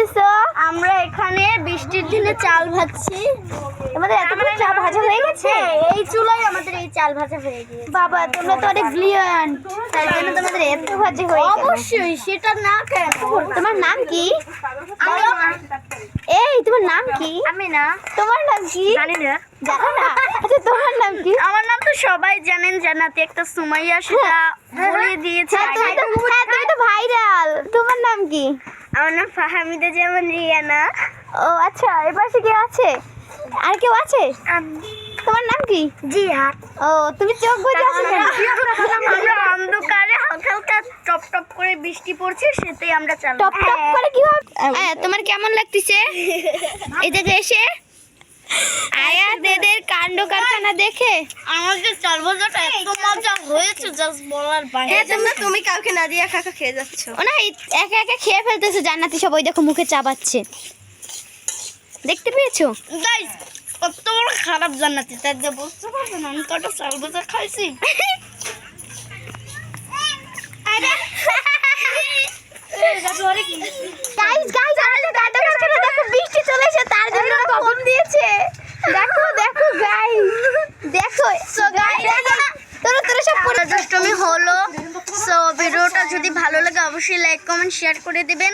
করতেছো আমরা এখানে বৃষ্টির দিনে চাল ভাজছি। এতগুলো চা ভাজা হয়ে গেছে? হ্যাঁ, এই চুলায় আমাদের এই চাল ভাজা হয়ে গিয়েছে। বাবা তোমরা তো অনেক ব্রিলিয়ান্ট তার জন্য তোমাদের এত ভাজি হয়ে গেল। অবশ্যই সেটা না কেন? তোমার নাম কি? এই তোমার নাম কি? আমি না। তোমার নাম কি? জানি না। জানো না? আচ্ছা তোমার নাম কি? আমার নাম তো সবাই জানেন জানাতে একটা সুমাইয়া সেটা বলে দিয়েছে। হ্যাঁ হ্যাঁ তুমি তো ভাইরাল তোমার নাম কি? আমার নাম ফাহামিদা যেমন রিয়ানা। ও আচ্ছা এ পাশে কে আছে? আর কেউ আছে? তোমার নাম কি? জিয়া ও তুমি চোখ বুঝে আছো অন্ধকারে হালকা হালকা টপ টপ করে বৃষ্টি পড়ছে সেটাই আমরা চাল টপ টপ করে কি হবে হ্যাঁ। তোমার কেমন লাগতেছে? এই জায়গায় এসে? কাণ্ড কারখানা দেখে আমাদের চাল ভাজাটা এত মজা হয়েছে জাস্ট বলার বাইরে তোমরা তুমি কাউকে না দিয়ে একা একা খেয়ে যাচ্ছ ও না এই একা একা খেয়ে ফেলতেছে জান্নাতি সব ওই দেখো মুখে চাবাচ্ছে দেখতে পেয়েছ গাইস কত বড় খারাপ জান্নাতি তাই যে বুঝতে পারছেন আমি কটা চাল ভাজা খাইছি গাইস গাইস আমাদের কাণ্ড কারখানা দেখো বৃষ্টি চলে এসে তার জন্য কখন দিয়েছে দেখো দেখো গাইস দেখো সো গাইস তোরা তোরা সব পুরো দুষ্টমি হলো সো ভিডিওটা যদি ভালো লাগে অবশ্যই লাইক কমেন্ট শেয়ার করে দিবেন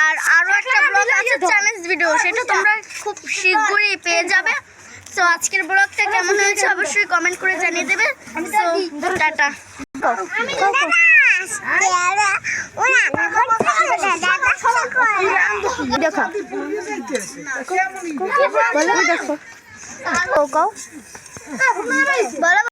আর আরও একটা ব্লগ আছে চ্যালেঞ্জ ভিডিও সেটা তোমরা খুব শীঘ্রই পেয়ে যাবে সো আজকের ব্লগটা কেমন হয়েছে অবশ্যই কমেন্ট করে জানিয়ে দেবে সো টাটা দেখো দেখো বলো